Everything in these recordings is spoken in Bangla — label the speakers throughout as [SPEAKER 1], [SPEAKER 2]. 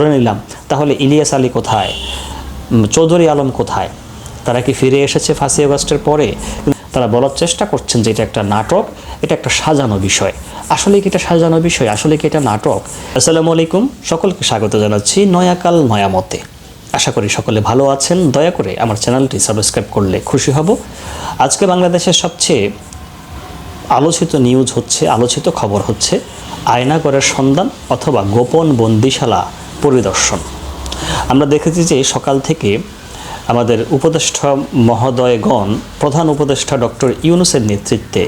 [SPEAKER 1] ধরে নিলাম, তাহলে ইলিয়াস আলী কোথায়? চৌধুরী আলম কোথায়? তারা কি ফিরে এসেছে ফাঁসি আগস্টের পরে? তারা বলার চেষ্টা করছেন যে এটা একটা নাটক, এটা একটা সাজানো বিষয়। আসলে কি এটা সাজানো বিষয়? আসলে কি এটা নাটক? আসসালামু আলাইকুম, সকলকে স্বাগত জানাচ্ছি নয়াকাল নয়ামতে। আশা করি সকলে ভালো আছেন। দয়া করে আমার চ্যানেলটি সাবস্ক্রাইব করলে খুশি হব। আজকে বাংলাদেশের সবচেয়ে আলোচিত নিউজ হচ্ছে, আলোচিত খবর হচ্ছে, আয়নাগরের সন্ধান অথবা গোপন বন্দিশালা পরিদর্শন। আমরা দেখেছি যে সকাল থেকে আমাদের উপদেষ্টা মহোদয়গণ, প্রধান উপদেষ্টা ডক্টর ইউনুসের নেতৃত্বে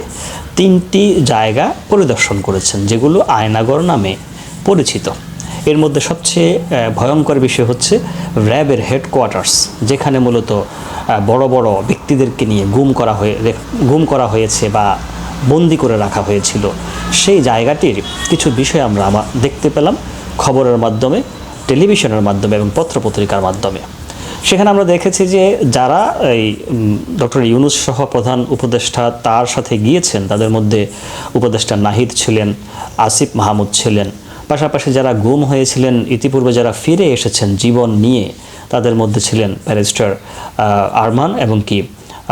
[SPEAKER 1] তিনটি জায়গা পরিদর্শন করেছেন, যেগুলো আয়নাগর নামে পরিচিত। এর মধ্যে সবচেয়ে ভয়ঙ্কর বিষয় হচ্ছে র্যাবের হেডকোয়ার্টার্স, যেখানে মূলত বড় বড় ব্যক্তিদেরকে নিয়ে গুম করা হয়ে গুম করা হয়েছে বা বন্দি করে রাখা হয়েছিল। সেই জায়গাটির কিছু বিষয় আমরা দেখতে পেলাম। খবরের মাধ্যমে টেলিভিশনের মাধ্যমে এবং পত্রপত্রিকার মাধ্যমে। সেখানে আমরা দেখেছি যে যারা এই ডক্টর ইউনুস সহ প্রধান উপদেষ্টা তার সাথে গিয়েছেন, তাদের মধ্যে উপদেষ্টা নাহিদ ছিলেন, আসিফ মাহমুদ ছিলেন। পাশাপাশি যারা গুম হয়েছিলেন, ইতিপূর্বে যারা ফিরে এসেছেন জীবন নিয়ে, তাদের মধ্যে ছিলেন ব্যারিস্টার আরমান এবং কি?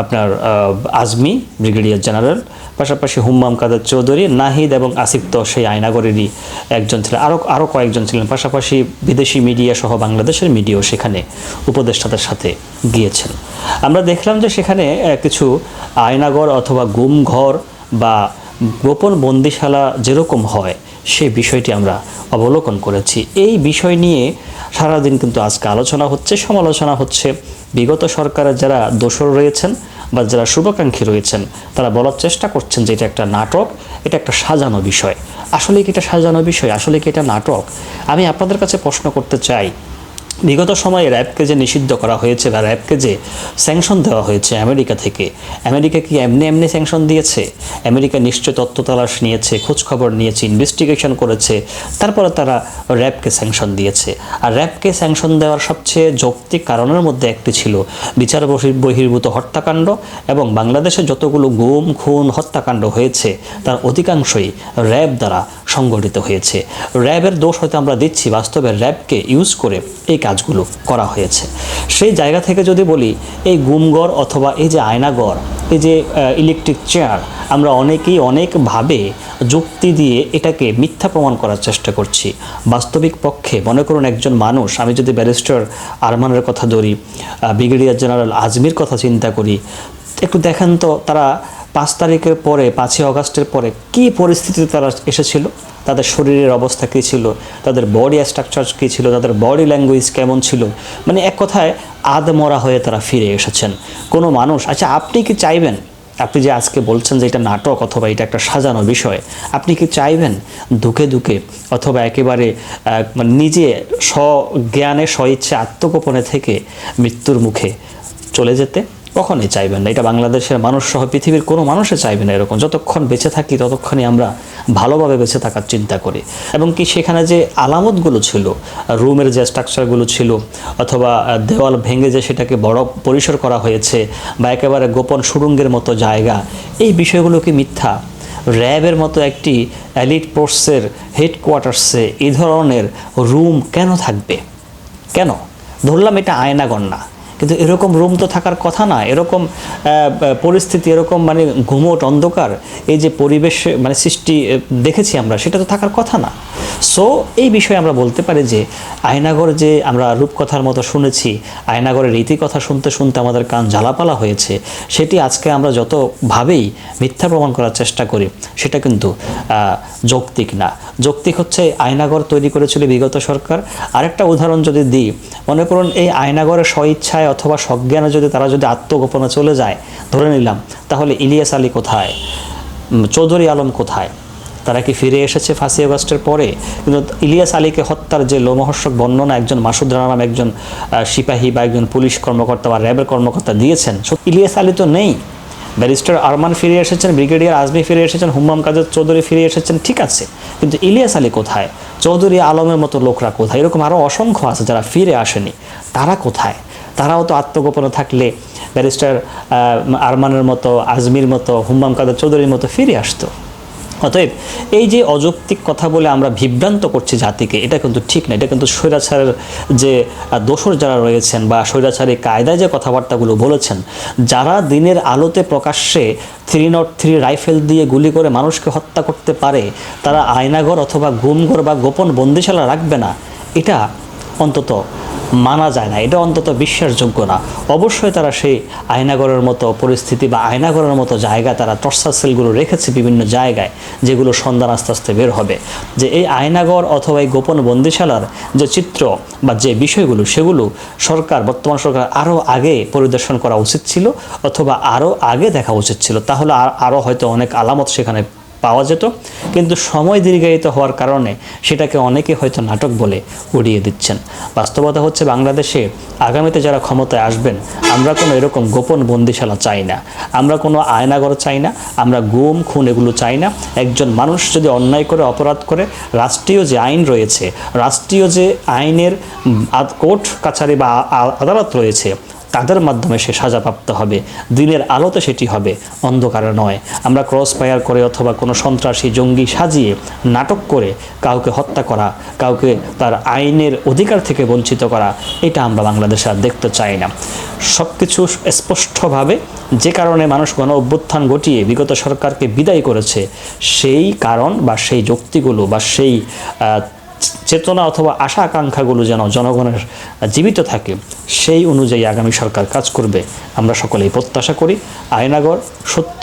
[SPEAKER 1] আপনার আজমি, ব্রিগেডিয়ার জেনারেল পাশাপাশি হুম্মাম কাদের চৌধুরী, নাহিদ এবং আসিফ তো সেই আয়নাগরেরই একজন ছিলেন আরও আরও কয়েকজন ছিলেন। পাশাপাশি বিদেশি মিডিয়া সহ বাংলাদেশের মিডিয়াও সেখানে উপদেষ্টাদের সাথে গিয়েছেন। আমরা দেখলাম যে সেখানে কিছু আয়নাগর অথবা গুম ঘর বা গোপন বন্দিশালা যেরকম হয়, সে বিষয়টি আমরা অবলোকন করেছি। এই বিষয় নিয়ে সারাদিন কিন্তু আজকে আলোচনা হচ্ছে, সমালোচনা হচ্ছে। বিগত সরকারের যারা দোষর রয়েছেন বা যারা শুভাকাঙ্ক্ষী রয়েছেন, তারা বলার চেষ্টা করছেন যে এটা একটা নাটক, এটা একটা সাজানো বিষয়। আসলে কি এটা সাজানো বিষয়? আসলে কি এটা নাটক? আমি আপনাদের কাছে প্রশ্ন করতে চাই বিগত সময়ে র্যাবকে যে নিষিদ্ধ করা হয়েছে বা র্যাবকে যে স্যাংশন দেওয়া হয়েছে আমেরিকা থেকে। আমেরিকা কি এমনি এমনি স্যাংশন দিয়েছে? আমেরিকা নিশ্চয় তথ্য তালাশ নিয়েছে, খোঁজখবর নিয়েছে ইনভেস্টিগেশন করেছে, তারপরে তারা র্যাবকে স্যাংশন দিয়েছে। আর র্যাবকে স্যাংশন দেওয়ার সবচেয়ে যৌক্তিক কারণের মধ্যে একটি ছিল বিচার বহি- বহির্ভূত হত্যাকাণ্ড এবং বাংলাদেশে যতগুলো গুম, খুন, হত্যাকাণ্ড হয়েছে, তার অধিকাংশই র্যাব দ্বারা সংগঠিত হয়েছে। র্যাবের দোষ হয়তো আমরা দিচ্ছি, বাস্তবে র্যাবকে ইউজ করে এই কাজগুলো করা হয়েছে। সেই জায়গা থেকে যদি বলি, এই গুমগর অথবা এই যে আয়নাগর এই যে ইলেকট্রিক চেয়ার আমরা অনেকেই অনেকভাবে যুক্তি দিয়ে এটাকে মিথ্যা প্রমাণ করার চেষ্টা করছি। বাস্তবিক পক্ষে মনে করুন একজন মানুষ, আমি যদি ব্যারিস্টার আরমানের কথা ধরি ব্রিগেডিয়ার জেনারেল আজমির কথা চিন্তা করি, একটু দেখেন তো তারা পাঁচ তারিখের পরে, পাঁচই অগাস্টের পরে কী পরিস্থিতিতে তারা এসেছিল? তাদের শরীরের অবস্থা কী ছিল? তাদের বডি স্ট্রাকচার কী ছিল? তাদের বডি ল্যাঙ্গুয়েজ কেমন ছিল? মানে এক কথায় আদমরা হয়ে তারা ফিরে এসেছেন। কোনো মানুষ আচ্ছা আপনি কি চাইবেন? আপনি যে আজকে বলছেন যে এটা নাটক অথবা এটা একটা সাজানো বিষয়, আপনি কি চাইবেন দুঃখে দুঃখে অথবা একেবারে মানে নিজে স্বজ্ঞানে স্বইচ্ছে আত্মগোপনে থেকে মৃত্যুর মুখে চলে যেতে? কখনই চাইবেন না। এটা বাংলাদেশের মানুষ সহ পৃথিবীর কোনো মানুষে চাইবে না এরকম। যতক্ষণ বেঁচে থাকি, ততক্ষণই আমরা ভালোভাবে বেঁচে থাকার চিন্তা করি। এবং কি সেখানে যে আলামতগুলো ছিল, রুমের যে স্ট্রাকচারগুলো ছিল, অথবা দেওয়াল ভেঙে যে সেটাকে বড় পরিসর করা হয়েছে, বা একেবারে গোপন সুড়ঙ্গের মতো জায়গা, এই বিষয়গুলো কি মিথ্যা? র্যাবের মতো একটি অ্যালিট ফোর্সের হেডকোয়ার্টার্সে এই ধরনের রুম কেন থাকবে? কেন? ধরলাম এটা আয়নাগর না কিন্তু এরকম রুম তো থাকার কথা না, এরকম পরিস্থিতি, এরকম মানে ঘুমট, অন্ধকার, এই যে পরিবেশ মানে সৃষ্টি দেখেছি আমরা, সেটা তো থাকার কথা না। সো এই বিষয়ে আমরা বলতে পারি যে, আয়নাগর যে আমরা রূপকথার মতো শুনেছি, আয়নাগরের রীতি কথা শুনতে শুনতে আমাদের কান জ্বালাপালা হয়েছে, সেটি আজকে আমরা যতভাবেই মিথ্যা প্রমাণ করার চেষ্টা করি, সেটা কিন্তু যৌক্তিক না। যৌক্তিক হচ্ছে আয়নাগর তৈরি করেছিল বিগত সরকার। আরেকটা উদাহরণ যদি দিই, মনে করুন এই আয়নাগরের স্বইচ্ছায় অথবা সজ্ঞানে যদি তারা যদি আত্মগোপনে চলে যায়, ধরে নিলাম, তাহলে ইলিয়াস আলী কোথায়? চৌধুরী আলম কোথায়? তারা কি ফিরে এসেছে ফাঁসি আগস্টের পরে? কিন্তু ইলিয়াস আলীকে হত্যার যে লোমহর্ষক বর্ণনা একজন মাসুদ রানা নামে একজন সিপাহী বা একজন পুলিশ কর্মকর্তা বা র্যাবের কর্মকর্তা দিয়েছেন। ইলিয়াস আলী তো নেই। ব্যারিস্টার আরমান ফিরে এসেছেন, ব্রিগেডিয়ার আজমি ফিরে এসেছেন, হুম্মাম কাদের চৌধুরী ফিরে এসেছেন, ঠিক আছে। কিন্তু ইলিয়াস আলী কোথায়? চৌধুরী আলমের মতো লোকরা কোথায়? এরকম আরও অসংখ্য আছে যারা ফিরে আসেনি। তারা কোথায়? তারাও তো আত্মগোপনে থাকলে ব্যারিস্টার আরমানের মতো, আজমির মতো, হুম্মাম কাদের চৌধুরীর মতো ফিরে আসতো। অতএব এই যে অযৌক্তিক কথা বলে আমরা বিভ্রান্ত করছি জাতিকে, এটা কিন্তু ঠিক না। এটা কিন্তু স্বৈরাচারের যে দোসর যারা রয়েছেন বা স্বৈরাচারী কায়দায় যে কথাবার্তাগুলো বলেছেন, যারা দিনের আলোতে প্রকাশ্যে থ্রি নট থ্রি রাইফেল দিয়ে গুলি করে মানুষকে হত্যা করতে পারে, তারা আয়নাঘর অথবা গুমঘর বা গোপন বন্দিশালা রাখবে না, এটা অন্তত মানা যায় না। এটা অন্তত বিশ্বাসযোগ্য না। অবশ্যই তারা সেই আয়নাগরের মতো পরিস্থিতি বা আয়নাগরের মতো জায়গা তারা টর্চার সেলগুলো রেখেছে বিভিন্ন জায়গায়, যেগুলো সন্ধান আস্তে আস্তে বের হবে। যে এই আয়নাগর অথবা এই গোপন বন্দিশালার যে চিত্র বা যে বিষয়গুলো, সেগুলো সরকার, বর্তমান সরকার আরও আগে পরিদর্শন করা উচিত ছিল অথবা আরও আগে দেখা উচিত ছিল। তাহলে আর আরও হয়তো অনেক আলামত সেখানে পাওয়া যেত, কিন্তু সময় দীর্ঘায়িত হওয়ার কারণে সেটাকে অনেকে হয়তো নাটক বলে উড়িয়ে দিচ্ছেন। বাস্তবতা হচ্ছে বাংলাদেশে আগামীতে যারা ক্ষমতায় আসবেন, আমরা কোনো এরকম গোপন বন্দিশালা চাই না। আমরা কোনো আয়নাগর চাই না, আমরা গুম, খুন এগুলো চাই না। একজন মানুষ যদি অন্যায় করে, অপরাধ করে, রাষ্ট্রীয় যে আইন রয়েছে, রাষ্ট্রীয় যে আইনের কোর্ট, কাছারি বা আদালত রয়েছে তাদের মাধ্যমে সে সাজাপ্রাপ্ত হবে। দিনের আলোতে সেটি হবে, অন্ধকারে নয়। আমরা ক্রস ফায়ার করে অথবা কোনো সন্ত্রাসী জঙ্গি সাজিয়ে নাটক করে কাউকে হত্যা করা, কাউকে তার আইনের অধিকার থেকে বঞ্চিত করা, এটা আমরা বাংলাদেশে আর দেখতে চাই না। সব কিছু স্পষ্টভাবে যে কারণে মানুষ গণ অভ্যুত্থান ঘটিয়ে বিগত সরকারকে বিদায় করেছে, সেই কারণ বা সেই যুক্তিগুলো বা সেই চেতনা অথবা আশা আকাঙ্ক্ষাগুলো যেন জনগণের জীবিত থাকে, সেই অনুযায়ী আগামী সরকার কাজ করবে। আমরা সকলেই প্রত্যাশা করি, আয়নাগর সত্য,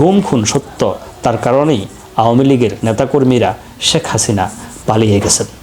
[SPEAKER 1] গুম খুন সত্য, তার কারণেই আওয়ামী লীগের নেতাকর্মীরা শেখ হাসিনা পালিয়ে গেছেন।